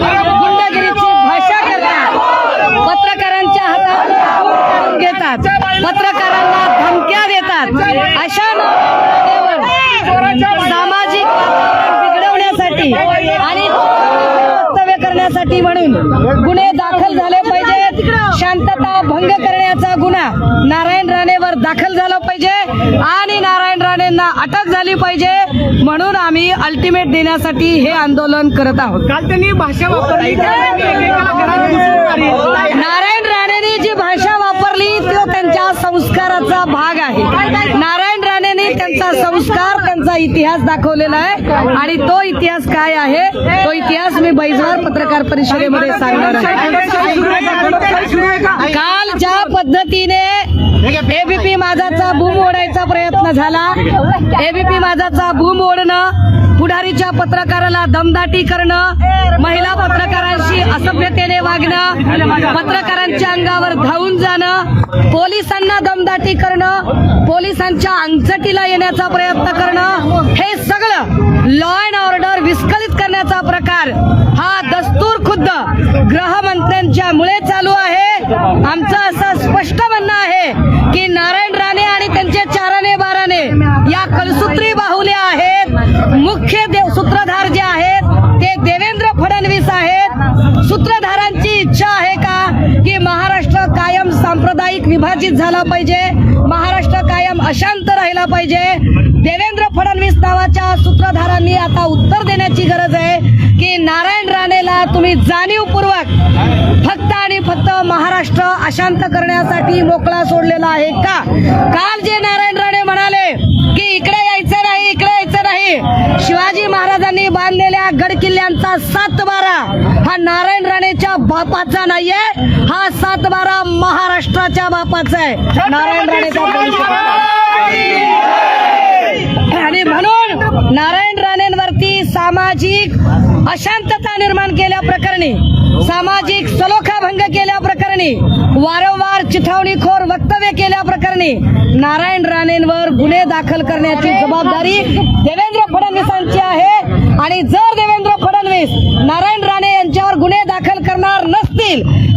गुंडगिरीची भाषा करतात पत्रकारांच्या हातात घेतात. पत्रकारांना धमक्या देतात. अशा सामाजिक बिघडवण्यासाठी आणि वक्तव्य करण्यासाठी म्हणून गुन्हे दाखल झाले पाहिजेत शांतता भंग करण्याचा गुन्हा नारायण राणेवर दाखल झाला पाहिजे. आणि नारायण झाली पाहिजे म्हणून आम्ही अल्टिमेट देण्यासाठी हे आंदोलन करत आहोत. काल त्यांनी भाषा वापरली. त्यांनी. नारायण राणेंनी जी भाषा वापरली तो त्यांच्या संस्काराचा भाग आहे. नारायण राणेंनी त्यांचा संस्कार त्यांचा इतिहास दाखवलेला आहे. आणि तो इतिहास काय आहे? तो इतिहास मी बैजवार पत्रकार परिषदेमध्ये सांगणार आहे. काल ज्या पद्धतीने करायचा प्रयत्न झाला. एबीपी माझाचा भूम ओढणं पुढारीच्या पत्रकाराला दमदाटी करणं महिला पत्रकारांशी असभ्यतेने वागणं पत्रकारांच्या अंगावर धावून जाणं पोलिसांना दमदाटी करणं पोलिसांच्या अंगचटीला येण्याचा प्रयत्न करणं हे सगळं लॉ अँड ऑर्डर विस्कळीत करण्याचा प्रकार हा दस्तूर खुद्द गृहमंत्र्यांच्या मुळे चालू आहे. आमचं असं स्पष्ट म्हणणं आहे. या कलसूत्री आहेत मुख्य देव सूत्रधार जे आहेत ते देवेंद्र फडणवीस आहेत. सूत्रधारांची इच्छा आहे का की महाराष्ट्र कायम सांप्रदायिक विभाजित झाला पाहिजे? महाराष्ट्र कायम अशांत राहिला पाहिजे? देवेंद्र फडणवीस नावाच्या सूत्रधारांनी आता उत्तर देण्याची गरज आहे की नारायण राणेला तुम्ही जाणीवपूर्वक फक्त आणि फक्त महाराष्ट्र अशांत करण्यासाठी मोकळा सोडलेला आहे का? काल जे नारायण राणे म्हणाले हा नारायण राणेच्या बापाचा नाहीये हा सात बारा महाराष्ट्राच्या बापाचा आहे. नारायण राणेचा आणि म्हणून नारायण राणेंवरती सामाजिक अशांतता निर्माण केल्या प्रकरणी सामाजिक सलोखा भंग केल्या प्रकरणी वारंवार चिथावणीखोर वक्तव्य केल्या प्रकरणी नारायण राणेंवर गुन्हे दाखल करण्याची जबाबदारी देवेंद्र फडणवीसांची आहे.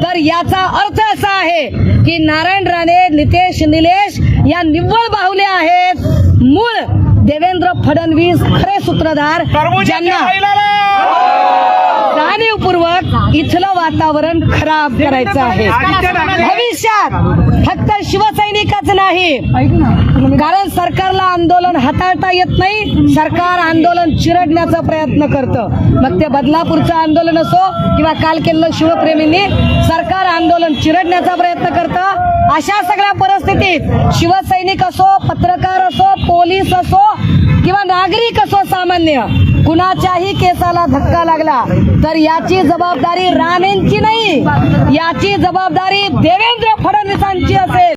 तर याचा अर्थ असा आहे की नारायण राणे नितेश निलेश या निव्वळ बाहुले आहेत. मूळ देवेंद्र फडणवीस खरे सूत्रधार ज्यांना जाणीवपूर्वक इथलं वातावरण खराब करायचं आहे. भविष्यात फक्त शिवसैनिकच नाही कारण सरकारला आंदोलन हाताळता येत नाही सरकार आंदोलन चिरडण्याचा प्रयत्न करतं. मग ते बदलापूरचं आंदोलन असो किंवा काल केलेलं शिवप्रेमींनी सरकार आंदोलन चिरडण्याचा प्रयत्न करतं. अशा सगळ्या परिस्थितीत शिवसैनिक असो पत्रकार असो पोलीस असो किंवा नागरिक असो सामान्य कुणाच्याही केसाला धक्का लागला तर याची जबाबदारी राणेंची नाही याची जबाबदारी देवेंद्र फडणवीसांची असेल.